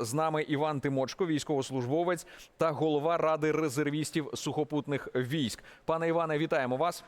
З нами Іван Тимочко, військовослужбовець та голова ради резервістів сухопутних військ. Пане Іване, вітаємо вас.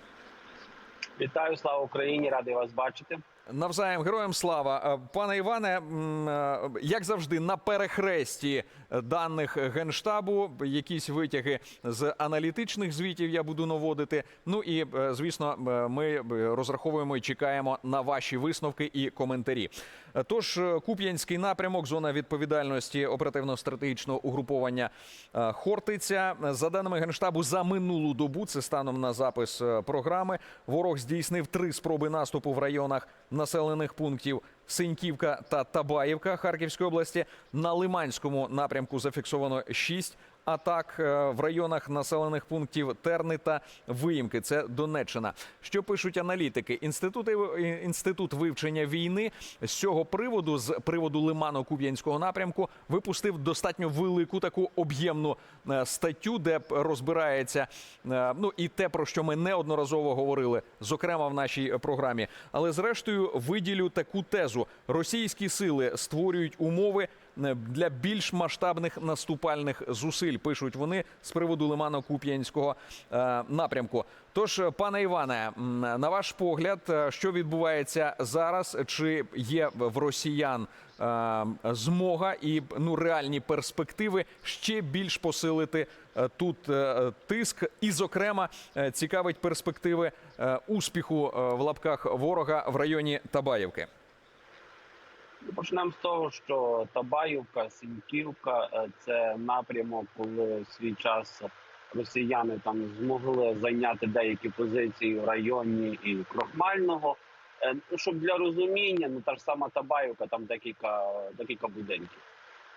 Вітаю, слава Україні! Радий вас бачити. Навзаєм героям слава. Е, Пане Іване, е, як завжди, на перехресті даних генштабу якісь витяги з аналітичних звітів я буду наводити. Ну і е, звісно, е, ми розраховуємо і чекаємо на ваші висновки і коментарі. Е, Тож е, Куп'янський напрямок, зона відповідальності оперативно-стратегічного угруповання е, Хортиця. За даними генштабу, за минулу добу це станом на запис е, програми. Ворог здійснив три спроби наступу в районах населених пунктів Синьківка та Табаївка Харківської області. На Лиманському напрямку зафіксовано шість атак е, в районах населених пунктів Терни та Виїмки. Це Донеччина. Що пишуть аналітики? Інститути інститут вивчення війни з цього приводу, з приводу Лимано-Куп'янського напрямку, випустив достатньо велику таку об'ємну е, статтю, де розбирається е, ну і те, про що ми неодноразово говорили, зокрема в нашій програмі. Але зрештою виділю таку тезу: російські сили створюють умови для більш масштабних наступальних зусиль. Пишуть вони з приводу Лимано-Куп'янського е, напрямку. Тож, е, пане Іване, на ваш погляд, е, що відбувається зараз? Чи є в росіян е, змога і ну реальні перспективи ще більш посилити е, тут е, тиск? І, зокрема, е, цікавить перспективи е, успіху е, в лапках ворога в районі Табаївки. Почнемо з того, що Табаївка, Сіньківка е, це напрямок, коли в свій час росіяни там змогли зайняти деякі позиції в районі і Крохмального. Е, Ну, щоб для розуміння, ну та ж сама Табаївка, там декілька декілька будинків.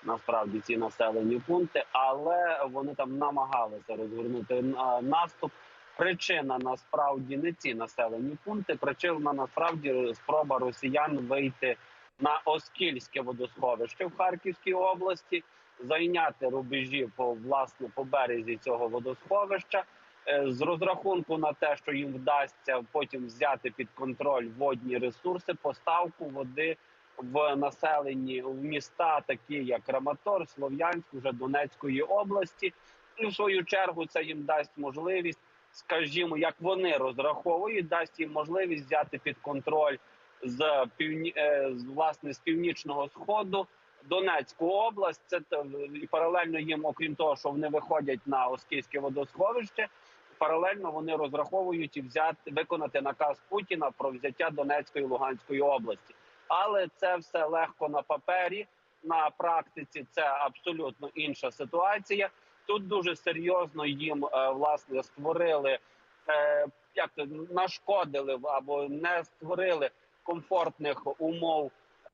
Насправді ці населені пункти, але вони там намагалися розгорнути наступ. Причина насправді не ці населені пункти. Причина насправді спроба росіян вийти на Оскільське водосховище в Харківській області, зайняти рубежі по власне по березі цього водосховища е, з розрахунку на те, що їм вдасться потім взяти під контроль водні ресурси, поставку води в населені в міста, такі як Краматор, Слов'янськ, уже Донецької області. І в свою чергу це їм дасть можливість, скажімо, як вони розраховують, дасть їм можливість взяти під контроль з півні е, з власне з північного сходу Донецьку область. Це і паралельно їм, окрім того, що вони виходять на Оскільське водосховище. Паралельно вони розраховують і взяти виконати наказ Путіна про взяття Донецької і Луганської області. Але це все легко на папері. На практиці це абсолютно інша ситуація. Тут дуже серйозно їм е, власне створили е, як то нашкодили або не створили комфортних умов.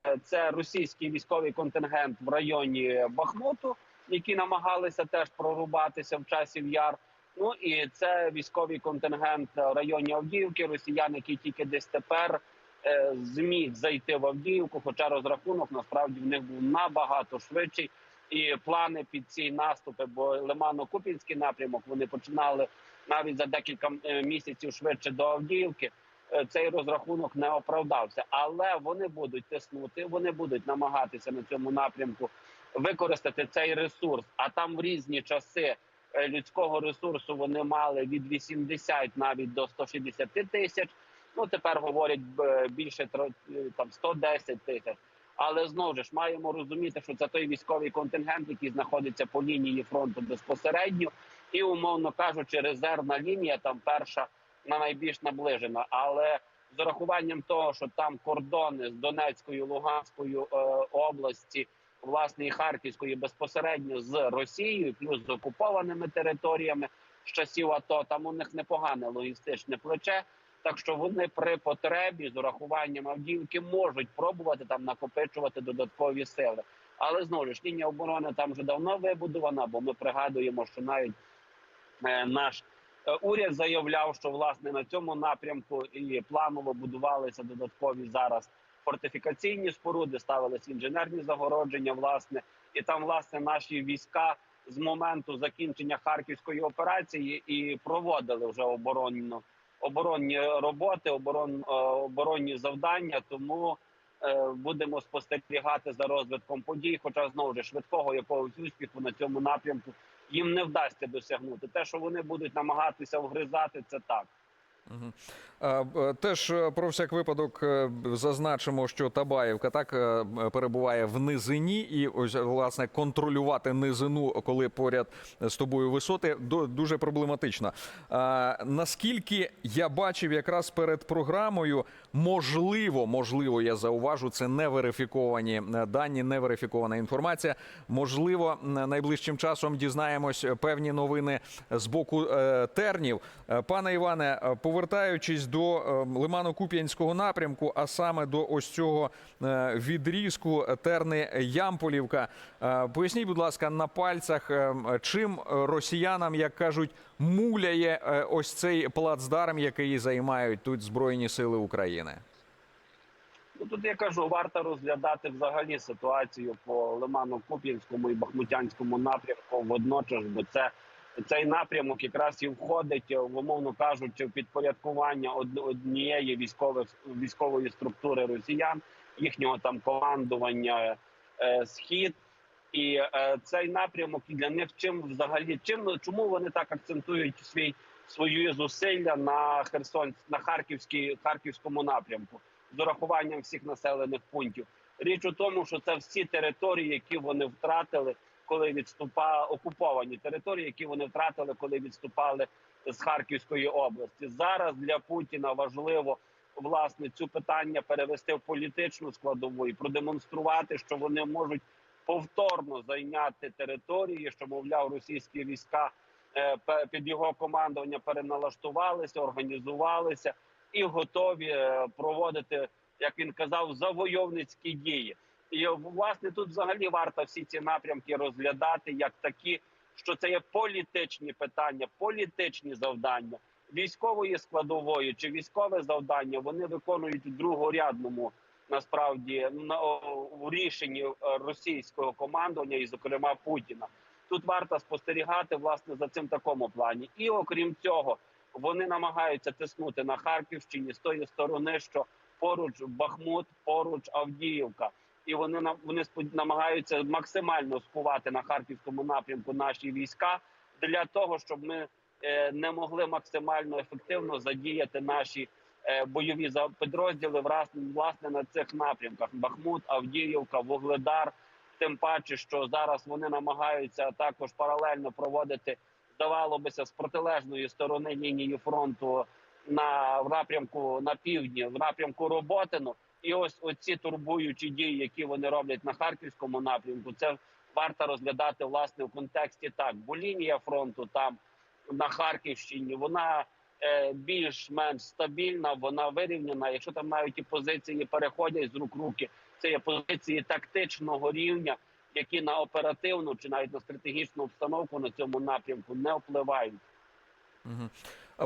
Е, Це російський військовий контингент в районі Бахмуту, які намагалися теж прорубатися в часів яр. Ну і це військовий контингент в районі Авдіївки. Росіяни, які тільки десь тепер е, зміг зайти в Авдіївку. Хоча розрахунок насправді в них був набагато швидший. І плани під ці наступи, бо Лимано-Купінський напрямок вони починали навіть за декілька е, місяців швидше до Авдіївки. Е, Цей розрахунок не оправдався, але вони будуть тиснути, вони будуть намагатися на цьому напрямку використати цей ресурс. А там в різні часи е, людського ресурсу вони мали від 80 навіть до 160 тисяч. Ну тепер говорять більше е, там 110 тисяч. Але знову ж маємо розуміти, що це той військовий контингент, який знаходиться по лінії фронту безпосередньо, і умовно кажучи, резервна лінія там перша на найбільш наближена. Але з урахуванням того, що там кордони з Донецькою, Луганською е, області, власне і Харківської безпосередньо з Росією, плюс з окупованими територіями з часів АТО, там у них непогане логістичне плече. Так що вони при потребі з урахуванням Авдіївки можуть пробувати там накопичувати додаткові сили. Але знову ж лінія оборони там вже давно вибудована, бо ми пригадуємо, що навіть е, наш уряд заявляв, що власне на цьому напрямку і планово будувалися додаткові зараз фортифікаційні споруди, ставилися інженерні загородження. Власне, і там власне наші війська з моменту закінчення харківської операції і проводили вже оборонно оборонні роботи, оборон, е, оборонні завдання. Тому е, будемо спостерігати за розвитком подій. Хоча знову ж швидкого якогось успіху на цьому напрямку їм не вдасться досягнути. Те, що вони будуть намагатися вгризати, це так. Б- Теж е, про всяк випадок е, зазначимо, що Табаєвка так е, перебуває в низині, і ось власне контролювати низину, коли поряд з тобою висоти, дуже проблематично. Наскільки я бачив, якраз перед програмою, можливо, можливо, я зауважу, це не верифіковані е, дані, не верифікована інформація. Можливо, найближчим часом дізнаємось певні новини з боку е, тернів. Е, Пане Іване, е, повертаючись до е, Лимано-Куп'янського напрямку, а саме до ось цього е, відрізку терни Ямполівка, е, поясніть, будь ласка, на пальцях, е, чим росіянам, як кажуть, муляє е, ось цей плацдарм, який займають тут Збройні Сили України. Ну тут я кажу, варто розглядати взагалі ситуацію по Лиману-Куп'янському і Бахмутянському напрямку водночас, бо це цей напрямок якраз і входить, в, умовно кажучи, в підпорядкування однієї військових військової структури росіян, їхнього там командування е, схід. І е, цей напрямок для них чим взагалі чим чому вони так акцентують свій свої зусилля на Херсон на Харківській Харківському напрямку з урахуванням всіх населених пунктів. Річ у тому, що це всі території, які вони втратили, коли відступали окуповані території, які вони втратили, коли відступали з Харківської області. Зараз для Путіна важливо власне цю питання перевести в політичну складову і продемонструвати, що вони можуть повторно зайняти території, що мовляв російські війська е, під його командування переналаштувалися, організувалися і готові е, проводити, як він казав, завойовницькі дії. І власне тут взагалі варто всі ці напрямки розглядати як такі, що це є політичні питання, політичні завдання військової складової чи військове завдання. Вони виконують у другорядному насправді у рішенні е, російського командування, і зокрема Путіна. Тут варто спостерігати власне за цим такому плані. І окрім цього, вони намагаються тиснути на Харківщині з тої сторони, що поруч Бахмут, поруч Авдіївка, і вони вони намагаються максимально скувати на харківському напрямку наші війська для того, щоб ми е, не могли максимально ефективно задіяти наші е, бойові підрозділи власне на цих напрямках: Бахмут, Авдіївка, Вугледар. Тим паче, що зараз вони намагаються також паралельно проводити, здавалося з протилежної сторони лінії фронту на в напрямку на півдні, в напрямку Роботину. І ось оці турбуючі дії, які вони роблять на харківському напрямку, це варто розглядати власне в контексті так. Бо лінія фронту там на Харківщині вона е, більш-менш стабільна, вона вирівняна. Якщо там навіть і позиції переходять з рук руки, це є позиції тактичного рівня, які на оперативну чи навіть на стратегічну обстановку на цьому напрямку не впливають. Мгм.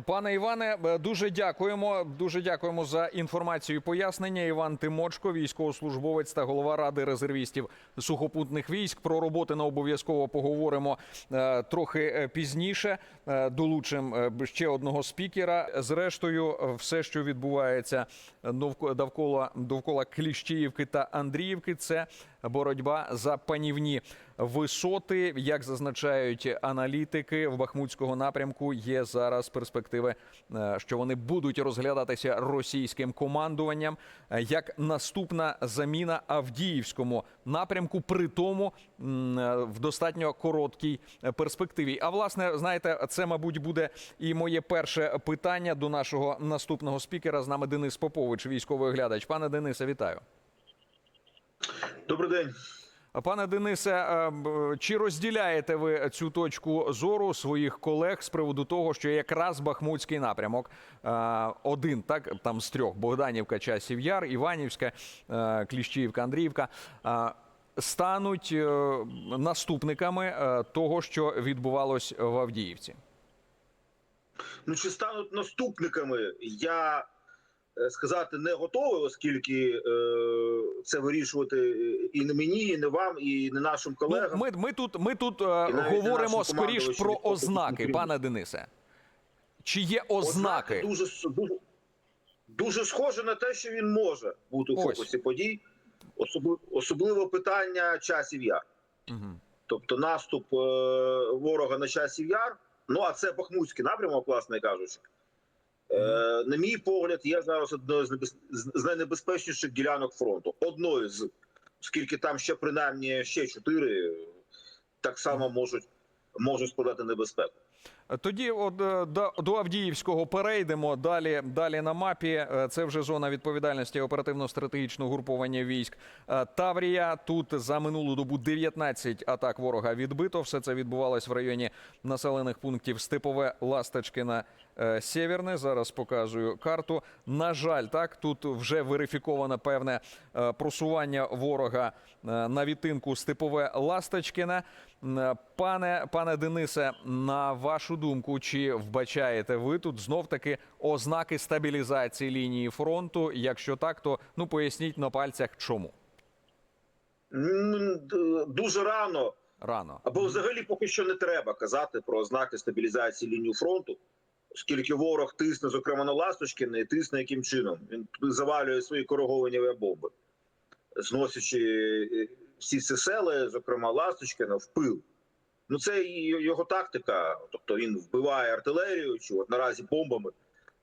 Пане Іване, е, дуже дякуємо. Дуже дякуємо за інформацію і пояснення. Іван Тимочко, військовослужбовець та голова ради резервістів сухопутних військ. Про роботи на обов'язково поговоримо е, трохи е, пізніше. Долучимо ще одного спікера. Зрештою, все, що відбувається довкола довкола Кліщіївки та Андріївки, це боротьба за панівні висоти. Як зазначають аналітики в Бахмутського напрямку, є зараз перспективи, е, що вони будуть розглядатися російським командуванням е, як наступна заміна Авдіївському напрямку, при тому е, в достатньо короткій перспективі. А власне, знаєте, це мабуть буде і моє перше питання до нашого наступного спікера. З нами Денис Попович, військовий оглядач. Пане Денисе, вітаю. Добрий день. Пане Денисе, е, чи розділяєте ви цю точку зору своїх колег з приводу того, що якраз Бахмутський напрямок е, один, так там з трьох Богданівка, Часів Яр, Іванівська, е, Кліщіївка, Андріївка. Стануть наступниками того, що відбувалось в Авдіївці. Ну чи стануть наступниками? Я сказати не готовий, оскільки е, це вирішувати е, і не мені, і не вам, і не нашим Ну, колегам. ми, ми тут, ми тут е, говоримо скоріш про ознаки, пане Денисе. Чи є ознаки? дуже, дуже дуже схоже на те, що він може бути у фокусі подій. Особливо, особливо питання часів яр. Мгм. Тобто наступ е, ворога на часів яр. Ну а це Бахмутський напрямок, власне кажучи. Е, на мій погляд, є зараз одною з, небез... з з найнебезпечніших ділянок фронту. Одною з, оскільки там ще принаймні ще чотири так само можуть, можуть складати небезпеку. Тоді от е, до, Авдіївського перейдемо. Далі, далі на мапі. Е, Це вже зона відповідальності оперативно-стратегічного груповання військ Е, Таврія. Тут за минулу добу 19 атак ворога відбито. Все це відбувалось в районі населених пунктів Степове, Ласточкине, е, Сєвєрне. Зараз показую карту. На жаль, так тут вже верифіковано певне просування ворога на відтинку Степове Ласточкине. М, Пане пане Денисе, на вашу думку, чи вбачаєте ви тут знов таки ознаки стабілізації лінії фронту? Якщо так, то ну поясніть на пальцях, чому Дуже рано рано. Або взагалі поки що не треба казати про ознаки стабілізації лінії фронту, оскільки ворог тисне, зокрема на Ласточкіне, і тисне яким чином. Він завалює свої кориговані авіабомби, зносячи е, всі ці сели, зокрема Ласточкіна, в пил. Ну це його тактика. Тобто він вбиває артилерію, чи от наразі бомбами,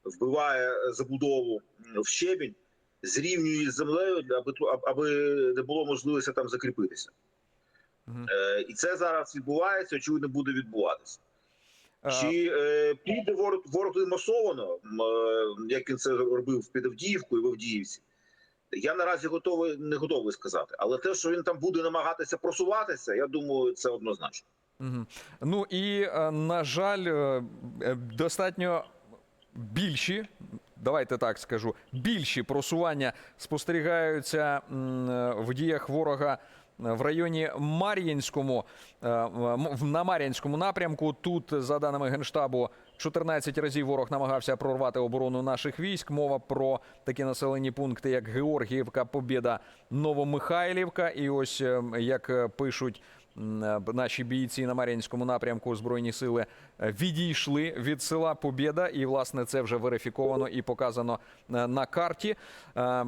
вбиває забудову в щебінь, зрівнює з землею, аби, аби не було можливості там закріпитися. Мгм. Е, і це зараз відбувається, очевидно, буде відбуватися. Е, Чи е, піде ворог, ворог масовано, е, як він це робив під Авдіївкою в Авдіївці? Я наразі готовий не готовий сказати. Але те, що він там буде намагатися просуватися, я думаю, це однозначно. Ну і е, на жаль, е, е, достатньо більші. Давайте так скажу, більші просування спостерігаються в діях ворога в районі Мар'їнському на Мар'їнському напрямку. Тут, за даними генштабу, 14 разів ворог намагався прорвати оборону наших військ. Мова про такі населені пункти, як Георгіївка, Побєда, Новомихайлівка. І ось е, як пишуть наші бійці на Мар'їнському напрямку збройні сили е, відійшли від села Побєда, і власне це вже верифіковано і показано е, на карті. Е,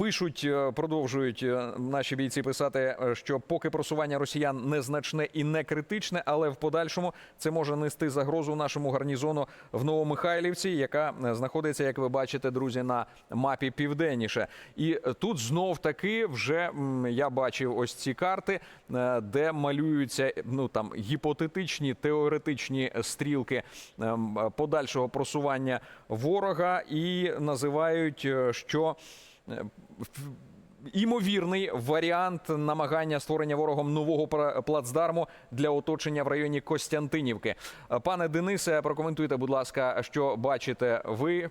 Пишуть, е, продовжують е, наші бійці писати, е, що поки просування росіян незначне і не критичне, але в подальшому це може нести загрозу нашому гарнізону в Новомихайлівці, яка е, знаходиться, як ви бачите, друзі, на мапі південніше. І е, тут знов таки вже я бачив ось ці карти, е, де малюються ну там гіпотетичні теоретичні стрілки ем, подальшого просування ворога, і називають, е, що е, Імовірний варіант намагання створення ворогом нового плацдарму для оточення в районі Костянтинівки. Е, Пане Денисе, прокоментуйте, будь ласка, що бачите ви.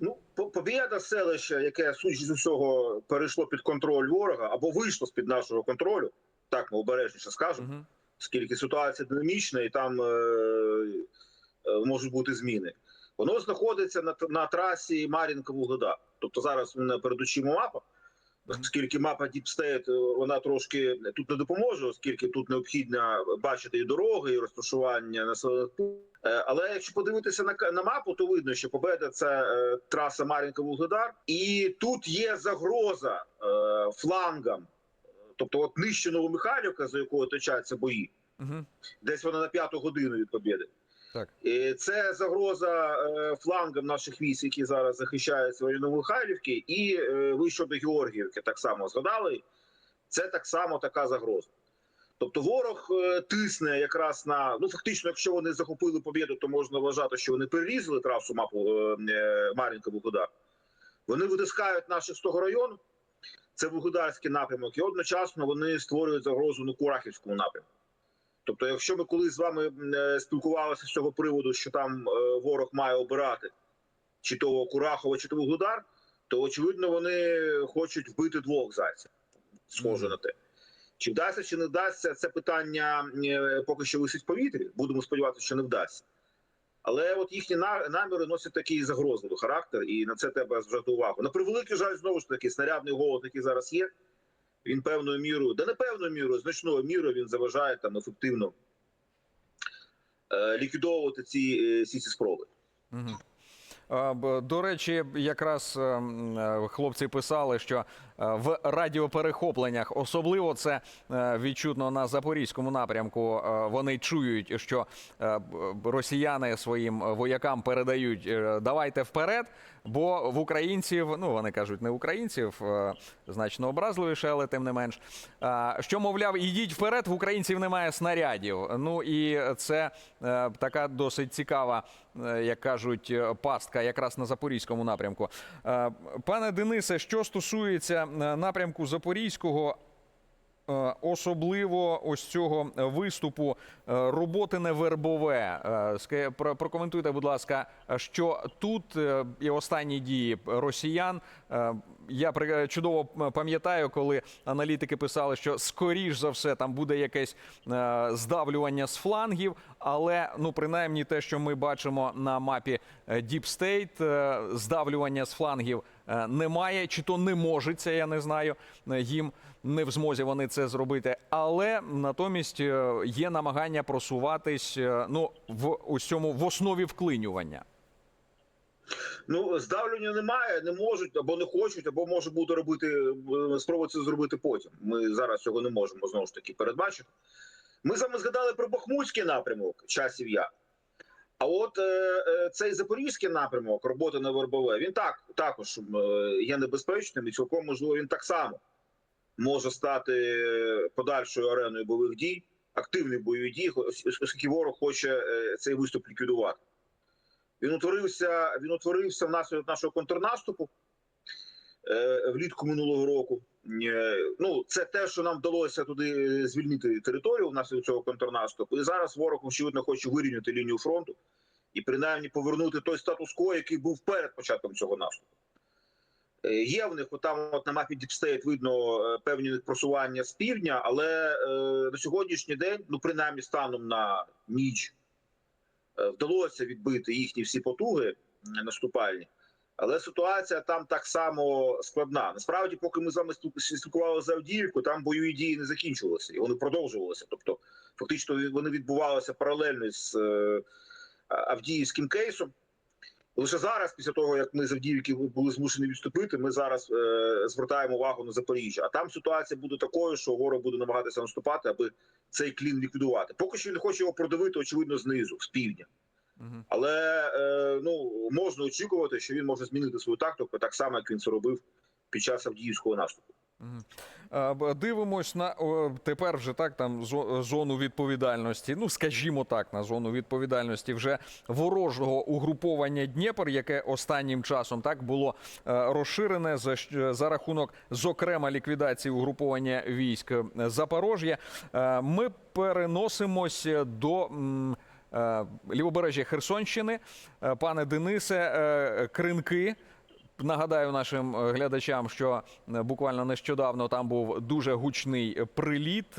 Ну, По- Побєда селище, яке судячи з усього перейшло під контроль ворога або вийшло з під нашого контролю, так ми обережніше скажемо. Мгм. Оскільки ситуація динамічна і там е, е, можуть бути зміни. Воно знаходиться на, на трасі Мар'їнка Вугледар. Тобто зараз мене перед очима мапа, оскільки мапа е, вона трошки тут не допоможе, оскільки тут необхідно бачити і дороги, і розташування населених пунктів. Е, Але якщо подивитися на, на мапу, то видно, що Победа це е, траса Мар'їнка Вугледар, і тут є загроза е, флангам, тобто от нижче Новомихайлівка, за якою точаться бої, Мгм. десь вона на п'яту годину від побєди. Так. І це загроза е, флангам наших військ, які зараз захищаються районі Новомихайлівки, і е, вище до Георгіївки так само згадали. Це так само така загроза. Тобто ворог е, тисне якраз на ну фактично, якщо вони захопили побєду, то можна вважати, що вони перерізали трасу мапу Мар'їнка Вугледар. Вони витискають наших з того району. Це Вугледарський напрямок, і одночасно вони створюють загрозу на Курахівському напрямку. Тобто, якщо ми колись з вами е, спілкувалися з цього приводу, що там е, ворог має обирати чи то Курахова, чи то Вугледар, то очевидно вони хочуть вбити двох зайців. Схоже Мгм. на те. Чи вдасться, чи не вдасться, це питання е, поки що висить в повітрі. Будемо сподіватися, що не вдасться. Але от їхні наміри носять такий загрозливий характер, і на це треба зважати увагу. На превеликий жаль, знову ж таки, снарядний голод, який зараз є, він певною мірою, да не певною мірою, значною мірою він заважає там ефективно е, ліквідовувати ці, е, всі ці спроби. До речі, якраз е, м, е, хлопці писали, що в радіоперехопленнях, особливо це е, відчутно на запорізькому напрямку. е, Вони чують, що е, росіяни своїм воякам передають е, давайте вперед. Бо в українців, ну вони кажуть, не українців, е, значно образливіше, але тим не менш. е, Що мовляв, ідіть вперед, в українців немає снарядів. Ну і це е, така досить цікава, е, як кажуть, е, пастка якраз на запорізькому напрямку. Е, Пане Денисе, що стосується е, напрямку Запорізького. Е, Особливо ось цього виступу е, роботи не вербове. Е, Прокоментуйте, будь ласка, що тут і останні дії росіян. Я чудово пам'ятаю, коли аналітики писали, що скоріш за все там буде якесь здавлювання з флангів, але ну принаймні те, що ми бачимо на мапі е, здавлювання з флангів немає, чи то не можеться, я не знаю. Е, Їм не в змозі вони це зробити, але натомість е, є намагання просуватись е, ну в ось цьому в основі вклинювання. Ну, здавлення немає, не можуть або не хочуть, або може бути робити е, спробувати це зробити потім. Ми зараз цього не можемо знову ж таки передбачити. Ми вами згадали про Бахмутський напрямок часів я. А от е, е, цей запорізький напрямок роботи на Вербове, він так також е, є небезпечним і цілком можливо він так само може стати подальшою ареною бойових дій, активних бойових дій, ос- оскільки ворог хоче е, цей виступ ліквідувати. Він утворився, він утворився внаслідок нашого контрнаступу е, влітку минулого року. Е, ну, це те, що нам вдалося туди звільнити територію внаслідок цього контрнаступу. І зараз ворог, очевидно, хоче вирівняти лінію фронту і принаймні повернути той статус-кво, який був перед початком цього наступу. Е, Є в них отам от на мапі State видно е, певні просування з півдня, але е, на сьогоднішній день, ну принаймні станом на ніч, е, вдалося відбити їхні всі потуги наступальні. Але ситуація там так само складна. Насправді, поки ми з вами спіл- спілкувалися за Авдіївку, там бойові дії не закінчувалися і вони продовжувалися. Тобто, фактично, вони відбувалися паралельно з е, Авдіївським кейсом. Лише зараз, після того як ми з Авдіївки були змушені відступити, ми зараз е, звертаємо увагу на Запоріжжя. А там ситуація буде такою, що ворог буде намагатися наступати, аби цей клін ліквідувати. Поки що він хоче його продавити, очевидно, знизу, з півдня. Але е, ну можна очікувати, що він може змінити свою тактику так само, як він це робив під час Авдіївського наступу. Дивимось на тепер вже так там зо- зону відповідальності. Ну скажімо так, на зону відповідальності вже ворожого угруповання Дніпр, яке останнім часом так було е, розширене за, за рахунок, зокрема, ліквідації угруповання військ е, Запорожжя. Е, Ми переносимось до. Е, Лівобережжя Херсонщини, Е, пане Денисе, е, кринки. Нагадаю нашим глядачам, що буквально нещодавно там був дуже гучний приліт.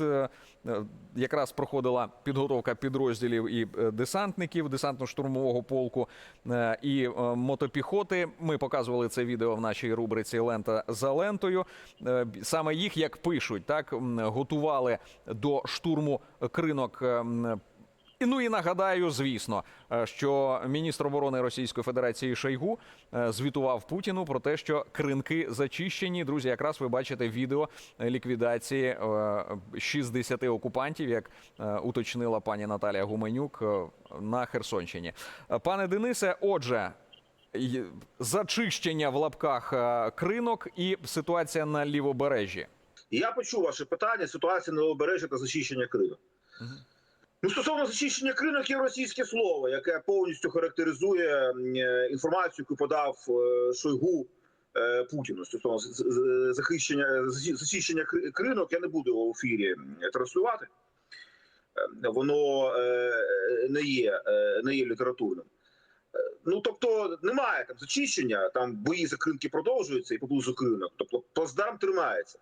Якраз проходила підготовка підрозділів і десантників десантно-штурмового полку і мотопіхоти. Ми показували це відео в нашій рубриці Лента за лентою. Саме їх, як пишуть, так готували до штурму кринок. Е, і, Ну і нагадаю, звісно, е, що міністр оборони Російської Федерації Шойгу е, звітував Путіну про те, що кринки зачищені. Друзі, якраз ви бачите відео ліквідації е, 60 окупантів, як е, уточнила пані Наталія Гуменюк е, на Херсонщині. Е, Пане Денисе, отже. Зачищення в лапках е, кринок і ситуація на лівобережжі. Я почув ваше питання: ситуація на лівобережжі та зачищення Криму. Мгм. Ну, стосовно зачищення кринок є російське слово, яке повністю характеризує е, інформацію, яку подав е, Шойгу е, Путіну стосовно захищення зачищення кринок. Я не буду його в ефірі транслювати. Воно не є, не є літературним. Ну тобто немає там зачищення, там бої за кринки продовжуються і поблизу кринок. Тобто плацдарм тримається.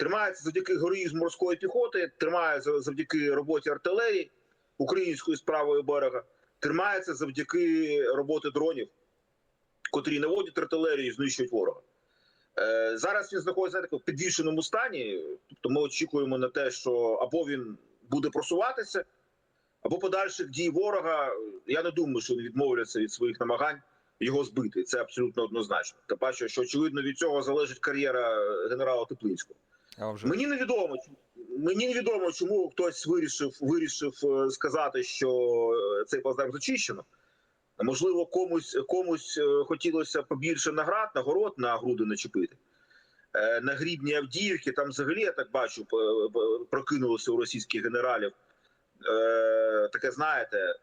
Тримається завдяки героїзму морської піхоти, тримається завдяки роботі артилерії української з правого берега, тримається завдяки роботи дронів, котрі наводять артилерію і знищують ворога. Е, зараз він знаходиться в підвішеному стані. Тобто ми очікуємо на те, що або він буде просуватися, або подальших дій ворога. Я не думаю, що вони відмовляться від своїх намагань його збити. Це абсолютно однозначно. Та паче, що очевидно від цього залежить кар'єра генерала Теплинського. А вже Мені невідомо, мені невідомо, чому хтось вирішив вирішив е, сказати, що е, цей плацдарм зачищено. Можливо, комусь комусь е, хотілося побільше наград, нагород на груди начепити. На грібні Авдіївки там взагалі я так бачу, прокинулося у російських генералів. Таке знаєте,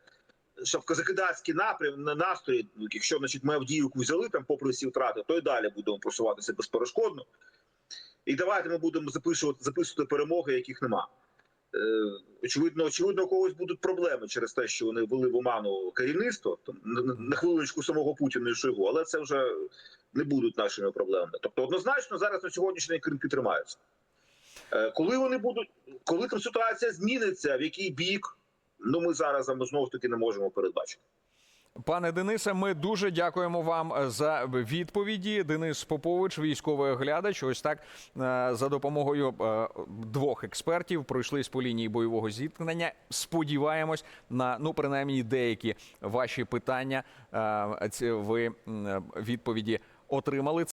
щоб козакидацький напрям на настрої, якщо значить, ми Авдіївку взяли там попри всі втрати, то й далі будемо просуватися безперешкодно. І давайте ми будемо записувати, записувати перемоги, яких нема. Е, очевидно, очевидно, у когось будуть проблеми через те, що вони ввели в оману керівництво там, на, хвилиночку самого Путіна і Шойгу, але це вже не будуть нашими проблемами. Тобто, однозначно зараз на сьогоднішній день кринки тримаються. Е, коли вони будуть, коли там ситуація зміниться, в який бік, ну ми зараз знову ж таки не можемо передбачити. Пане Денисе, ми дуже дякуємо вам е, за відповіді. Денис Попович, військовий оглядач. Ось так е, за допомогою е, двох експертів пройшлись по лінії бойового зіткнення. Сподіваємось на ну принаймні деякі ваші питання. ці Ви відповіді отримали.